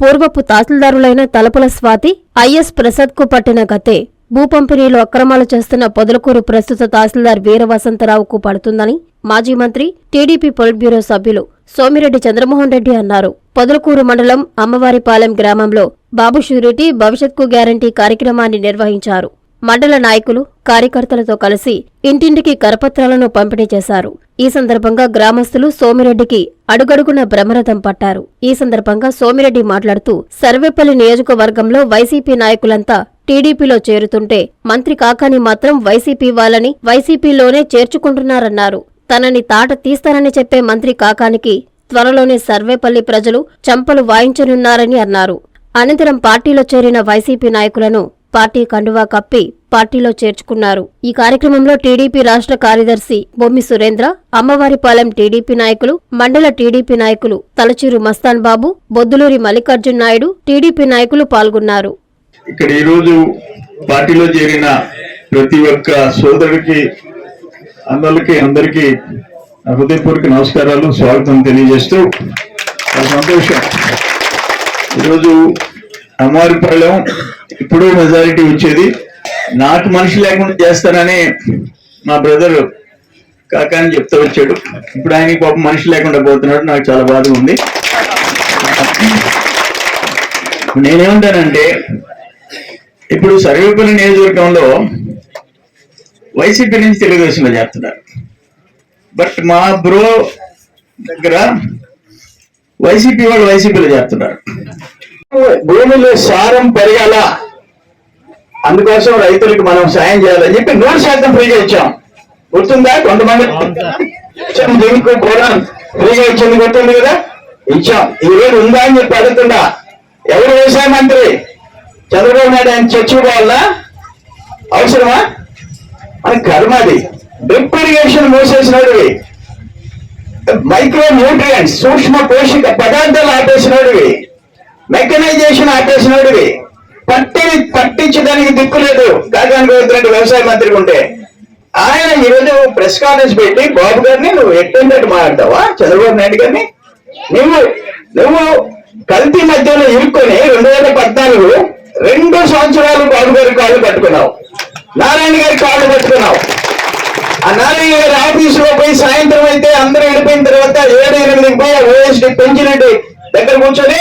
పూర్వపు తహసీల్దారులైన తలపుల స్వాతి ఐఎస్ ప్రసాద్కు పట్టిన గతే. భూ పంపిణీలో అక్రమాలు చేస్తున్న పొదలకూరు ప్రస్తుత తహసీల్దార్ వీర వసంతరావుకు పడుతుందని మాజీ మంత్రి టీడీపీ పొలిట్ బ్యూరో సభ్యులు సోమిరెడ్డి చంద్రమోహన్ రెడ్డి అన్నారు. పొదలకూరు మండలం అమ్మవారిపాలెం గ్రామంలో బాబు షూరిటీ భవిష్యత్కు గ్యారంటీ కార్యక్రమాన్ని నిర్వహించారు. మండల నాయకులు కార్యకర్తలతో కలిసి ఇంటింటికి కరపత్రాలను పంపిణీ చేశారు. ఈ సందర్భంగా గ్రామస్తులు సోమిరెడ్డికి అడుగడుగున బ్రహ్మరథం పట్టారు. ఈ సందర్భంగా సోమిరెడ్డి మాట్లాడుతూ సర్వేపల్లి నియోజకవర్గంలో వైసీపీ నాయకులంతా టీడీపీలో చేరుతుంటే మంత్రి కాకాని మాత్రం వైసీపీ వాళ్ళని వైసీపీలోనే చేర్చుకుంటున్నారన్నారు. తనని తాట తీస్తానని చెప్పే మంత్రి కాకానికి త్వరలోనే సర్వేపల్లి ప్రజలు చంపలు వాయించనున్నారని అన్నారు. అనంతరం పార్టీలో చేరిన వైసీపీ నాయకులను పార్టీ కండువా కప్పి పార్టీలో చేర్చుకున్నారు. ఈ కార్యక్రమంలో టీడీపీ రాష్ట్ర కార్యదర్శి బొమ్మి సురేంద్ర అమ్మవారిపాలెం టీడీపీ నాయకులు మండల టీడీపీ నాయకులు తలచూరు మస్తాన్ బాబు బొద్దులూరి మల్లికార్జున్ నాయుడు టీడీపీ నాయకులు పాల్గొన్నారు. ఇక్కడ ఈరోజు పార్టీలో చేరిన ప్రతి ఒక్క సోదరుడికి అందరికి అందరికీ హృదయపూర్వక నమస్కారాలు స్వాగతం తెలియజేస్తూ సంతోషం. ఈరోజు అమ్మవారిపాలెం ఇప్పుడు మెజారిటీ వచ్చేది. నాకు మనిషి లేకుండా చేస్తానని మా బ్రదర్ కాక అని చెప్తూ వచ్చాడు. ఇప్పుడు ఆయన పాప మనిషి లేకుండా పోతున్నాడు. నాకు చాలా బాధ ఉంది. నేనేమంటానంటే ఇప్పుడు సర్వేపల్లి నియోజకవర్గంలో వైసీపీ నుంచి తెలుగుదేశంలో చేస్తున్నారు. బట్ మా బ్రో దగ్గర వైసీపీ వాళ్ళు వైసీపీలో చేస్తున్నారు. భూమిలో సారం పెరగాల అందుకోసం రైతులకు మనం సాయం చేయాలని చెప్పి నూరు శాతం ఫ్రీగా ఇచ్చాం. గుర్తుందా? కొంతమంది దీనికి కూడా ఫ్రీగా ఇచ్చింది గుర్తుంది కదా? ఇచ్చాం. ఈ రోజు ఉందా అని చెప్పి అడుగుతుందా? ఎవరు వ్యవసాయ మంత్రి? చంద్రబాబు నాయుడు ఆయన చచ్చిపోవాలా అవసరమా? మన కర్మ అది. డ్రిప్ ఇరిగేషన్ మూసేసినోడివి. మైక్రో న్యూట్రియంట్స్ సూక్ష్మ పోషక పదార్థాలు ఆపేసినోడివి. మెకనైజేషన్ ఆపేసినోడివి. పట్టి పట్టించడానికి దిక్కు లేదు. కాకాని గోవిందరెడ్డి వ్యవసాయ మంత్రి ఉంటే ఆయన ఈరోజు ప్రెస్ కాన్ఫరెన్స్ పెట్టి బాబు గారిని నువ్వు ఎట్టేటట్టు మాట్లాడతావా? చంద్రబాబు నాయుడు గారిని? నువ్వు నువ్వు కల్తీ మధ్యలో ఇరుక్కొని రెండు వేల పద్నాలుగు రెండు సంవత్సరాలు బాబు గారి కాళ్ళు పట్టుకున్నావు. నారాయణ గారి కాళ్ళు పట్టుకున్నావు. ఆ నారాయణ గారి ఆఫీసులో పోయి సాయంత్రం అయితే అందరూ వెళ్ళిపోయిన తర్వాత ఏడు ఎనిమిదికి పోయి ఓఎస్డి పెంచినట్టు దగ్గర కూర్చొని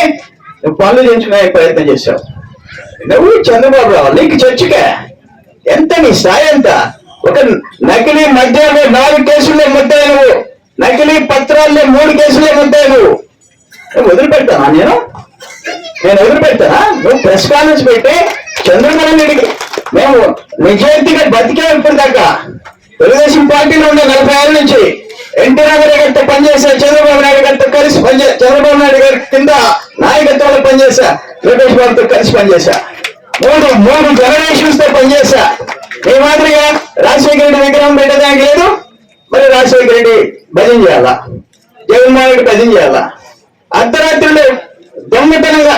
పనులు చేయించుకునే ప్రయత్నం చేశావు. నువ్వు చంద్రబాబు రావు నీకు చర్చకే? ఎంత నీ స్థాయి ఎంత? ఒక నకిలీ మద్యాలు నాలుగు కేసులే ముద్దాయి నువ్వు. నకిలీ పత్రాల్లో మూడు కేసులే ముద్దాయి నువ్వు. వదిలిపెడతానా నేను? నేను వదిలిపెడతానా? నువ్వు ప్రెస్ కాన్ఫరెన్స్ పెట్టి చంద్రబాబు నాయుడికి మేము నిజాయితీగా బతికే ఇప్పుడు దాకా తెలుగుదేశం పార్టీలో ఉండే నలభై ఏళ్ళ నుంచి ఎన్టీ రామారావు గారితో పనిచేసే చంద్రబాబు నాయుడు గారితో కలిసి పనిచే చంద్రబాబు నాయుడు గారి కింద నాయకత్వంలో పనిచేశా లోకేష్ బాబుతో కలిసి పనిచేశా. మూడు మూడు జనరేషన్స్తో పనిచేశా. ఏ మాదిరిగా రాజశేఖర రెడ్డి విగ్రహం పెట్టడానికి లేదు మరి రాజశేఖర రెడ్డి భజన చేయాలా? జగన్మోహన్ రెడ్డి భజన చేయాలా? అర్ధరాత్రులు దొంగతనంగా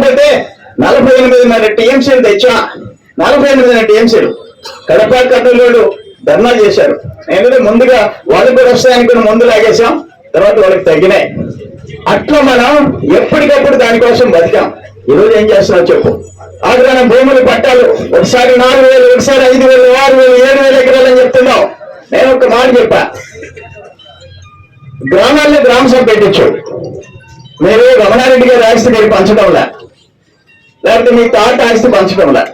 పోతే నలభై ఎనిమిదిన్నర టీఎంసీలు తెచ్చా. నలభై ఎనిమిదిన్నర టీఎంసీలు. కడప కర్నూలు ధర్నా చేశారు. ఎందుకంటే ముందుగా వాళ్ళకి కూడా వస్తాయనుకుని ముందు లాగేశాం. తర్వాత వాళ్ళకి తగ్గినాయి. అట్లా మనం ఎప్పటికప్పుడు దానికోసం బతికాం. ఈరోజు ఏం చేస్తున్నావు చెప్పు. ఆగ్రహణ భూములు పట్టాలు ఒకసారి నాలుగు వేలు ఒకసారి ఐదు వేలు ఆరు వేలు ఏడు వేలు ఎకరాలు అని చెప్తున్నావు. నేను ఒక మాట చెప్పా. గ్రామాల్లో గ్రామ సభ పెట్టించు మీరు రమణారెడ్డి గారి ఆస్తి మీరు పంచడంలా. లేకపోతే మీ తాత ఆస్తి పంచడంలా.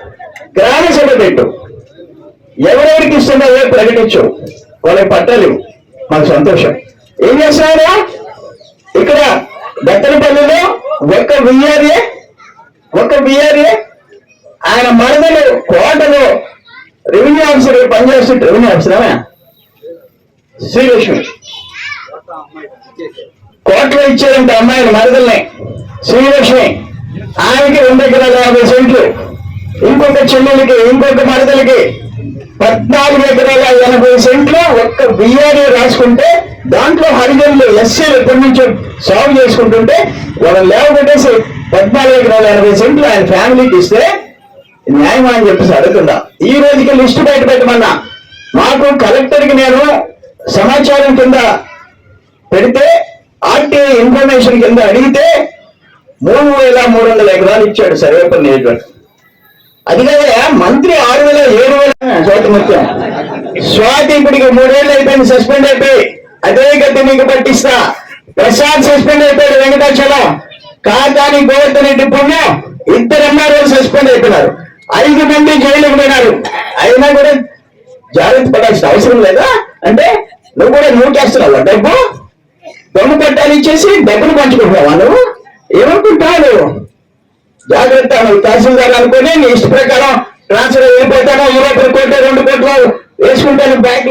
గ్రామ సభ పెట్టు. ఎవరెవరికి ఇస్తుందో అవే ప్రకటించు. వాళ్ళకి పట్టాలి మాకు సంతోషం. ఏం చేస్తున్నారా ఇక్కడ బెత్తనపల్లిలో ఒక్క బిఆర్ఏ ఒక్క బిఆర్ఏ. ఆయన మరదలు కోటలో రెవెన్యూ ఆఫీసర్ పనిచేస్తుంటే రెవెన్యూ ఆఫీసరా? శ్రీలక్ష్మి కోట్లో ఇచ్చారంట అమ్మాయిని మరదల్ని. శ్రీలక్ష్మి ఆమెకి రెండు ఎకరాల యాభై సెంట్లు. ఇంకొక చెల్లెలకి ఇంకొక మరదలకి పద్నాలుగు ఎకరాల ఎనభై సెంట్లు ఒక్క బిఆర్ఏ రాసుకుంటే దాంట్లో హరిజనులు ఎస్సీలు ఎప్పటి నుంచో సాగు చేసుకుంటుంటే వాళ్ళని లేవబెట్టేసి పద్నాలుగు ఎకరాల ఎనభై సెంట్లు ఆయన ఫ్యామిలీకి ఇస్తే న్యాయమా అని చెప్పేసి అడుగుతుందా ఈ రోజుకి లిస్టు బయట పెట్టమన్నా. మాకు కలెక్టర్కి నేను సమాచారం కింద పెడితే ఆర్టీఐ ఇన్ఫర్మేషన్ కింద అడిగితే మూడు వేల మూడు వందల ఎకరాలు ఇచ్చాడు సర్వేపల్లి నియోజకవర్గం అది కదా మంత్రి ఆరు వేల ఏడు వేల స్వాతి మొత్తం స్వాతి ఇప్పటికి మూడేళ్ళు అయిపోయింది సస్పెండ్ అయిపోయి. అదే గతి మీకు పట్టిస్తా. ప్రసాద్ సస్పెండ్ అయిపోయాడు వెంకటాచలం. కాకాని గోవర్ధన్ రెడ్డి పుణ్యం ఇద్దరు ఎమ్మెల్యేలు సస్పెండ్ అయిపోయినారు. ఐదు మంది జైలుకు పోయినారు. అయినా కూడా జాగ్రత్త పడాల్సిన అవసరం లేదా? అంటే నువ్వు కూడా నూకేస్తున్నావు డబ్బు. దొంగ పట్టాలు ఇచ్చేసి డబ్బులు పంచుకుంటున్నావా నువ్వు? ఏమనుకుంటావు నువ్వు? జాగ్రత్త తహసీల్దార్ అనుకుని నీ ఇష్ట ప్రకారం ట్రాన్స్ఫర్ వెళ్ళిపోతాను ఇరవై కోట్లు రెండు కోట్లు వేసుకుంటాను బ్యాంక్